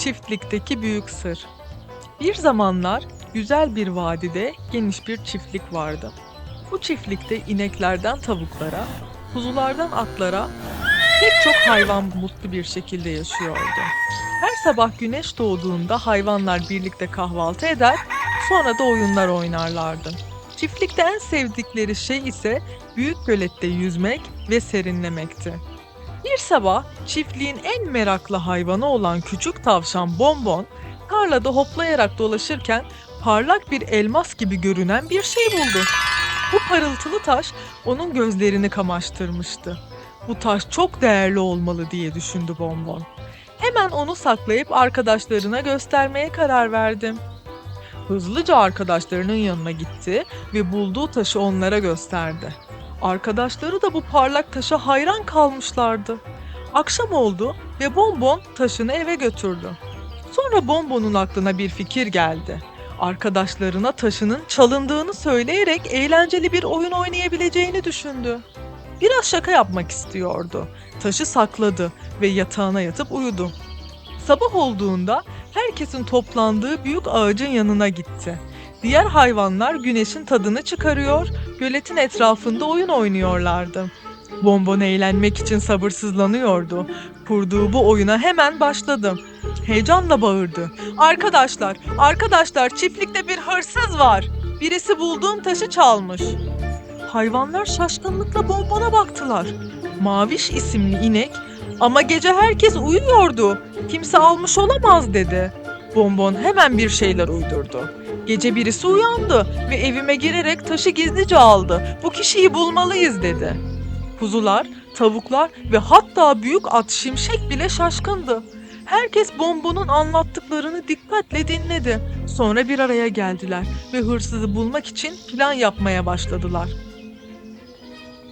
Çiftlikteki büyük sır. Bir zamanlar güzel bir vadide geniş bir çiftlik vardı. Bu çiftlikte ineklerden tavuklara, kuzulardan atlara pek çok hayvan mutlu bir şekilde yaşıyordu. Her sabah güneş doğduğunda hayvanlar birlikte kahvaltı eder, sonra da oyunlar oynarlardı. Çiftlikte en sevdikleri şey ise büyük gölette yüzmek ve serinlemekti. Bir sabah çiftliğin en meraklı hayvanı olan küçük tavşan Bonbon tarlada hoplayarak dolaşırken parlak bir elmas gibi görünen bir şey buldu. Bu parıltılı taş onun gözlerini kamaştırmıştı. Bu taş çok değerli olmalı diye düşündü Bonbon. Hemen onu saklayıp arkadaşlarına göstermeye karar verdi. Hızlıca arkadaşlarının yanına gitti ve bulduğu taşı onlara gösterdi. Arkadaşları da bu parlak taşa hayran kalmışlardı. Akşam oldu ve Bonbon taşını eve götürdü. Sonra Bonbon'un aklına bir fikir geldi. Arkadaşlarına taşının çalındığını söyleyerek eğlenceli bir oyun oynayabileceğini düşündü. Biraz şaka yapmak istiyordu. Taşı sakladı ve yatağına yatıp uyudu. Sabah olduğunda herkesin toplandığı büyük ağacın yanına gitti. Diğer hayvanlar güneşin tadını çıkarıyor, göletin etrafında oyun oynuyorlardı. Bonbon eğlenmek için sabırsızlanıyordu. Kurduğu bu oyuna hemen başladı. Heyecanla bağırdı. Arkadaşlar, arkadaşlar çiftlikte bir hırsız var. Birisi bulduğum taşı çalmış. Hayvanlar şaşkınlıkla Bonbon'a baktılar. Maviş isimli inek ama gece herkes uyuyordu. Kimse almış olamaz dedi. Bonbon hemen bir şeyler uydurdu. Gece birisi uyandı ve evime girerek taşı gizlice aldı. Bu kişiyi bulmalıyız dedi. Kuzular, tavuklar ve hatta büyük at Şimşek bile şaşkındı. Herkes Bonbon'un anlattıklarını dikkatle dinledi. Sonra bir araya geldiler ve hırsızı bulmak için plan yapmaya başladılar.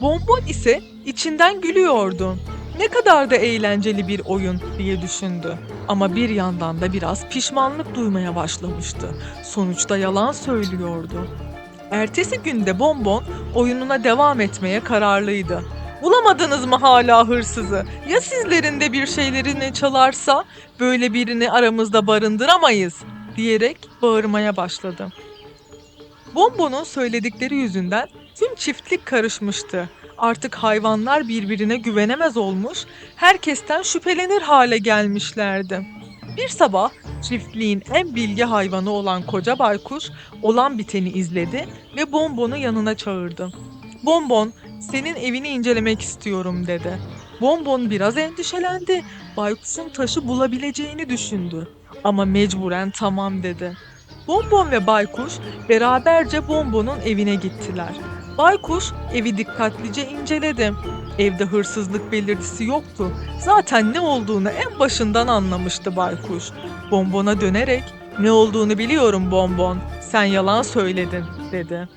Bonbon ise içinden gülüyordu. Ne kadar da eğlenceli bir oyun diye düşündü. Ama bir yandan da biraz pişmanlık duymaya başlamıştı. Sonuçta yalan söylüyordu. Ertesi günde Bonbon oyununa devam etmeye kararlıydı. Bulamadınız mı hala hırsızı? Ya sizlerin de bir şeylerini çalarsa böyle birini aramızda barındıramayız diyerek bağırmaya başladı. Bonbon'un söyledikleri yüzünden tüm çiftlik karışmıştı. Artık hayvanlar birbirine güvenemez olmuş, herkesten şüphelenir hale gelmişlerdi. Bir sabah çiftliğin en bilge hayvanı olan koca baykuş olan biteni izledi ve Bonbon'u yanına çağırdı. Bonbon, senin evini incelemek istiyorum dedi. Bonbon biraz endişelendi. Baykuşun taşı bulabileceğini düşündü. Ama mecburen tamam dedi. Bonbon ve Baykuş beraberce Bonbon'un evine gittiler. Baykuş evi dikkatlice inceledi. Evde hırsızlık belirtisi yoktu. Zaten ne olduğunu en başından anlamıştı Baykuş. Bonbon'a dönerek ne olduğunu biliyorum Bonbon. Sen yalan söyledin dedi.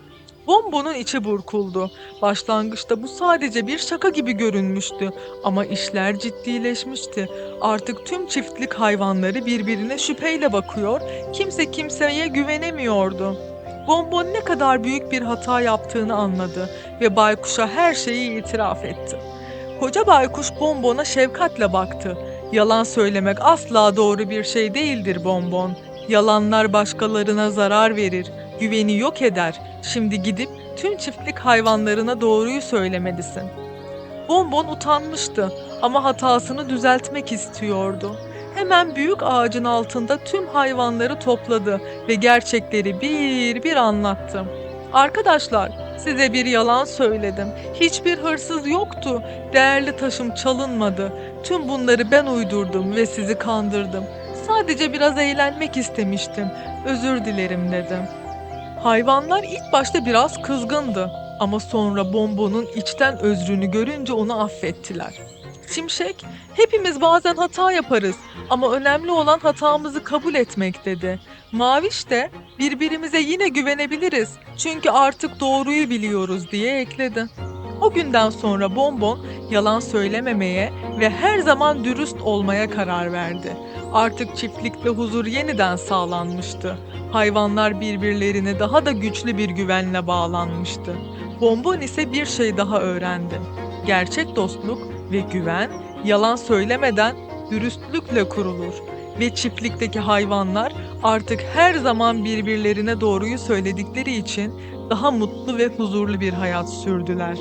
Bonbon'un içi burkuldu. Başlangıçta bu sadece bir şaka gibi görünmüştü ama işler ciddileşmişti. Artık tüm çiftlik hayvanları birbirine şüpheyle bakıyor, kimse kimseye güvenemiyordu. Bonbon ne kadar büyük bir hata yaptığını anladı ve baykuşa her şeyi itiraf etti. Koca baykuş Bonbon'a şefkatle baktı. Yalan söylemek asla doğru bir şey değildir Bonbon. Yalanlar başkalarına zarar verir, güveni yok eder. Şimdi gidip tüm çiftlik hayvanlarına doğruyu söylemelisin. Bonbon utanmıştı ama hatasını düzeltmek istiyordu. Hemen büyük ağacın altında tüm hayvanları topladı ve gerçekleri bir bir anlattı. Arkadaşlar, size bir yalan söyledim. Hiçbir hırsız yoktu. Değerli taşım çalınmadı. Tüm bunları ben uydurdum ve sizi kandırdım. Sadece biraz eğlenmek istemiştim. Özür dilerim dedim. Hayvanlar ilk başta biraz kızgındı ama sonra Bonbon'un içten özrünü görünce onu affettiler. Şimşek, hepimiz bazen hata yaparız ama önemli olan hatamızı kabul etmek dedi. Maviş de birbirimize yine güvenebiliriz çünkü artık doğruyu biliyoruz diye ekledi. O günden sonra Bonbon yalan söylememeye ve her zaman dürüst olmaya karar verdi. Artık çiftlikte huzur yeniden sağlanmıştı. Hayvanlar birbirlerine daha da güçlü bir güvenle bağlanmıştı. Bonbon ise bir şey daha öğrendi. Gerçek dostluk ve güven yalan söylemeden dürüstlükle kurulur. ve çiftlikteki hayvanlar artık her zaman birbirlerine doğruyu söyledikleri için daha mutlu ve huzurlu bir hayat sürdüler.